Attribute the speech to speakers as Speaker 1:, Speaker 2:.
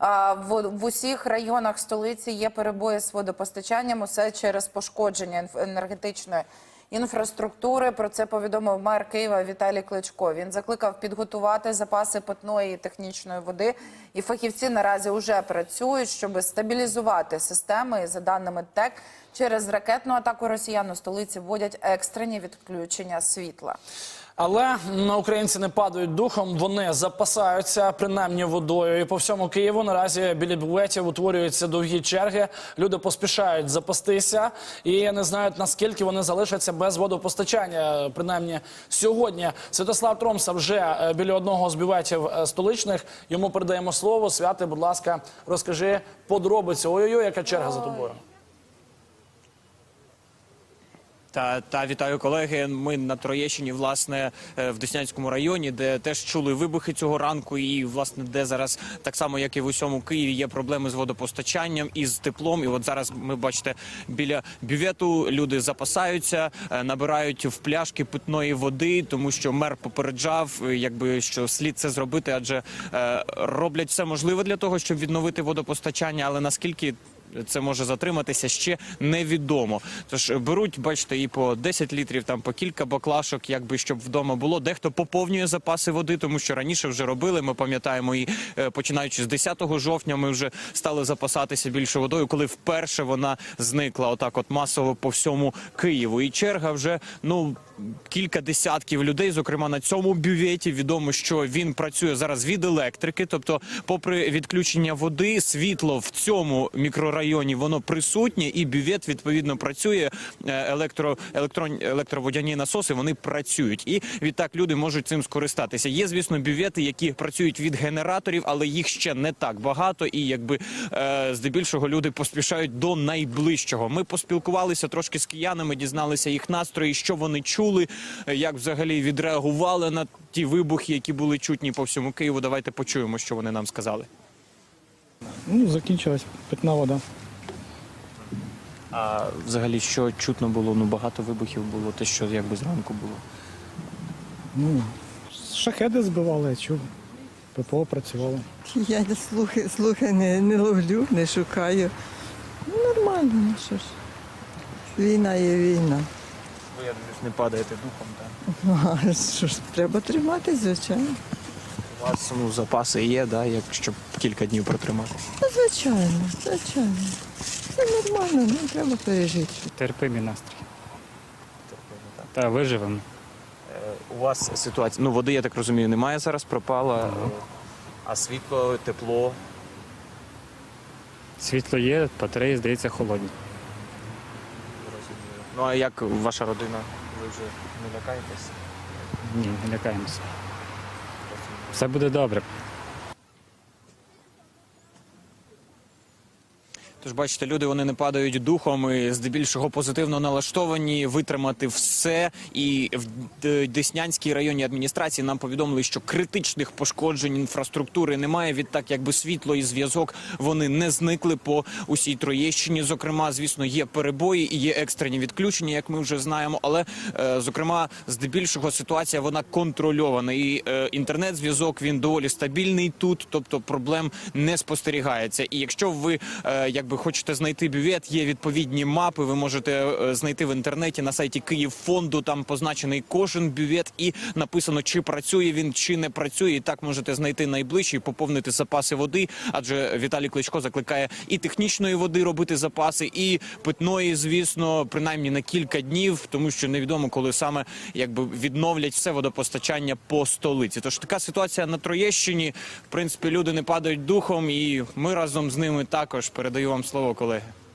Speaker 1: В, в усіх районах столиці є перебої з водопостачанням. Усе через пошкодження енергетичної інфраструктури. Про це повідомив мер Києва Віталій Кличко. Він закликав підготувати запаси питної технічної води. І фахівці наразі вже працюють, щоб стабілізувати системи. І за даними ТЕК, через ракетну атаку росіян у столиці вводять екстрені відключення світла.
Speaker 2: Але м, українці не падають духом, вони запасаються принаймні водою. І по всьому Києву наразі біля бюветів утворюються довгі черги. Люди поспішають запастися і не знають наскільки вони залишаться без водопостачання. Принаймні сьогодні Святослав Тромса вже е, біля одного з бюветів е, столичних. Йому передаємо слово. Святи, будь ласка, розкажи подробиці. Ой-ой-ой, яка черга за тобою.
Speaker 3: Та, та вітаю колеги. Ми на Троєщині, власне, е, в Деснянському районі, де теж чули вибухи цього ранку, і власне, де зараз так само, як і в усьому Києві, є проблеми з водопостачанням і з теплом. І от зараз ми бачите біля бювету люди запасаються, е, набирають в пляшки питної води, тому що мер попереджав, е, якби що слід це зробити, адже роблять все можливе для того, щоб відновити водопостачання, але наскільки це може затриматися ще невідомо. Тож беруть, бачите, і по 10 літрів, там по кілька баклашок, якби щоб вдома було. Дехто поповнює запаси води, тому що раніше вже робили. Ми пам'ятаємо, і е, починаючи з 10 жовтня, ми вже стали запасатися більше водою, коли вперше вона зникла отак, от масово по всьому Києву. І черга вже ну. Кілька десятків людей, зокрема на цьому бюветі, відомо, що він працює зараз від електрики. Тобто, попри відключення води, світло в цьому мікрорайоні воно присутнє, і бювет відповідно працює. Е, Електро, електрон, електроводяні насоси вони працюють, і відтак люди можуть цим скористатися. Є, звісно, бювети, які працюють від генераторів, але їх ще не так багато. І якби е, здебільшого люди поспішають до найближчого. Ми поспілкувалися трошки з киянами, дізналися їх настрої, що вони чули, е, як взагалі відреагували на ті вибухи, які були чутні по всьому Києву. Давайте почуємо, що вони нам сказали.
Speaker 4: Ну, закінчилась питна вода.
Speaker 3: А взагалі, що чутно було? Ну багато вибухів було, те, що якби зранку було.
Speaker 4: Ну, шахеди збивали, я чув. ППО працювало.
Speaker 5: Я не слухи, слухи не, не ловлю, не шукаю. Ну, нормально, ну що ж. Війна є війна.
Speaker 3: Ви я дивлюсь, не падаєте духом, так?
Speaker 5: Ну, а що ж, треба тримати, звичайно.
Speaker 3: У вас ну, запаси є, да, як щоб кілька днів протримати.
Speaker 5: Ну, звичайно, звичайно. Це нормально, ну треба пережити.
Speaker 6: терпимий настрій. Та виживемо.
Speaker 3: Е, У вас ситуація, ну води, я так розумію, немає зараз, пропала. е, А світло, тепло.
Speaker 6: Світло є, батареї, здається, холодні.
Speaker 3: Ну а як ваша родина? Ви вже не лякаєтесь?
Speaker 6: Ні, не лякаємося. Все буде добре.
Speaker 3: Тож бачите, люди вони не падають духом і здебільшого позитивно налаштовані витримати все. І в Деснянській районній адміністрації нам повідомили, що критичних пошкоджень інфраструктури немає. Відтак, якби світло і зв'язок вони не зникли по усій Троєщині. Зокрема, звісно, є перебої і є екстрені відключення, як ми вже знаємо. Але е, зокрема, здебільшого ситуація вона контрольована. І е, інтернет-зв'язок він доволі стабільний тут, тобто проблем не спостерігається. І якщо ви е, якби хочете знайти бювет, є відповідні мапи. Ви можете е, знайти в інтернеті на сайті Київфонду. Там позначений кожен бювет, і написано, чи працює він, чи не працює. І так можете знайти найближчий, поповнити запаси води. Адже Віталій Кличко закликає і технічної води робити запаси, і питної, звісно, принаймні на кілька днів, тому що невідомо, коли саме якби відновлять все водопостачання по столиці. Тож така ситуація на Троєщині. В принципі, люди не падають духом, і ми разом з ними також передаю вам слово, колеги.